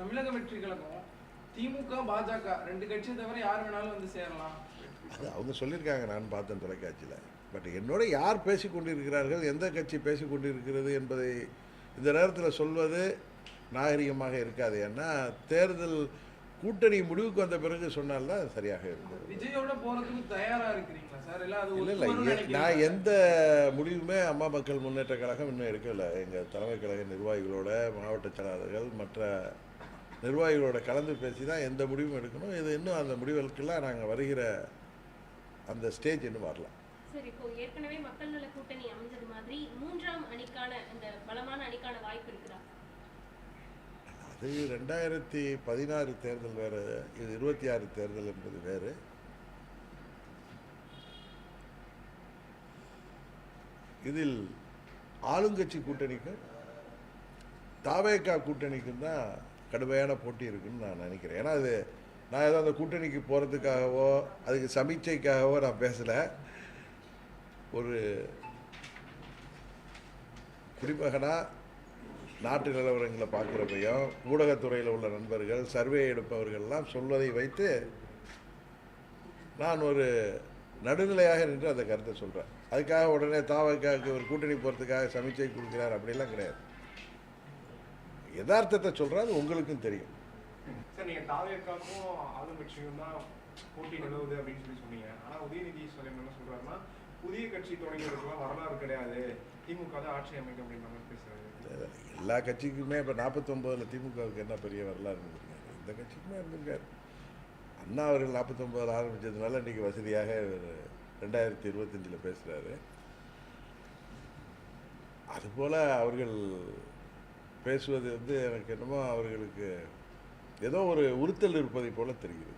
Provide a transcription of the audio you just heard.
தமிழக வெற்றி கழகம் திமுக பாஜக ரெண்டு கட்சியை தவிர யார் வேணாலும் வந்து சேரலாம். அது அவங்க சொல்லியிருக்காங்க நான் பார்த்தேன் தொலைக்காட்சியில். பட் என்னோட யார் பேசி கொண்டிருக்கிறார்கள் எந்த கட்சி பேசி கொண்டிருக்கிறது என்பதை இந்த நேரத்தில் சொல்வது நாகரிகமாக இருக்காது. ஏன்னா தேர்தல் கூட்டணி முடிவுக்கு வந்த பிறகு சொன்னால்தான் சரியாக இருக்கும் விஜயோட போறதுக்கு தயாரா இருக்கிறீங்களா சார்? இல்ல இல்லை நான்? எந்த முடிவுமே அம்மா மக்கள் முன்னேற்ற கழகம் இன்னும் எடுக்கலை எங்கள் தலைமை கழக நிர்வாகிகளோட மாவட்ட செயலாளர்கள் மற்ற நிர்வாகிகளோட கலந்து பேசி தான் எந்த முடிவும் எடுக்கணும் இது இன்னும் அந்த முடிவுகளுக்கெல்லாம் நாங்கள் வருகிற அந்த ஸ்டேஜ் இன்னும் வரல. சார் இப்போ ஏற்கனவே மக்கள் நல கூட்டணி அமைஞ்சது மாதிரி மூன்றாம் அணிக்கான அந்த பலமான அணிக்கான வாய்ப்பு இருக்குதா? அது ரெண்டாயிரத்தி பதினாறு தேர்தல் வேறு இது இருபத்தி ஆறு தேர்தல் என்பது வேறு. இதில் ஆளுங்கட்சி கூட்டணிக்கும் தாவேக்கா கூட்டணிக்கும் தான் கடுமையான போட்டி இருக்குன்னு நான் நினைக்கிறேன். ஏன்னா அது நான் ஏதோ அந்த கூட்டணிக்கு போகிறதுக்காகவோ அதுக்கு சமீட்சைக்காகவோ நான் பேசலை. ஒரு குடிமகனாக நாட்டு நிலவரங்களை பார்க்குறப்பையும் ஊடகத்துறையில் உள்ள நண்பர்கள் சர்வே எடுப்பவர்கள்லாம் சொல்வதை வைத்து நான் ஒரு நடுநிலையாக நின்று அந்த கருத்தை சொல்கிறேன் அதுக்காக உடனே தாவக்காவுக்கு ஒரு கூட்டணி போகிறதுக்காக சமீட்சை கொடுக்குறார் அப்படிலாம் கிடையாது. யதார்த்தத்தை சொல்கிறேன் அது உங்களுக்கும் தெரியும். சார் நீங்க தாவேக்காக்கும் ஆளுங்கட்சியும் தான் போட்டி நிலவுது அப்படின்னு சொல்லி சொன்னீங்க. ஆனா உதயநிதி ஸ்டாலின் என்ன சொல்றாருன்னா புதிய கட்சி தொடங்கியதுக்குலாம் வரலாறு கிடையாது. திமுக தான் ஆட்சி அமைக்கும் அப்படின்ற மாதிரி எல்லா கட்சிக்குமே இப்போ நாற்பத்தொம்போதில் திமுகவுக்கு என்ன பெரிய வரலாறு இருந்திருக்காரு இந்த கட்சிக்குமே இருந்திருக்காரு. அண்ணா அவர்கள் நாற்பத்தொம்போதில் ஆரம்பித்ததுனால இன்றைக்கி வசதியாக ரெண்டாயிரத்தி இருபத்தஞ்சில் பேசுகிறாரு அதுபோல் அவர்கள் பேசுவது வந்து எனக்கு என்னமோ அவர்களுக்கு ஏதோ ஒரு உறுத்தல் இருப்பதை போல தெரிகிறது.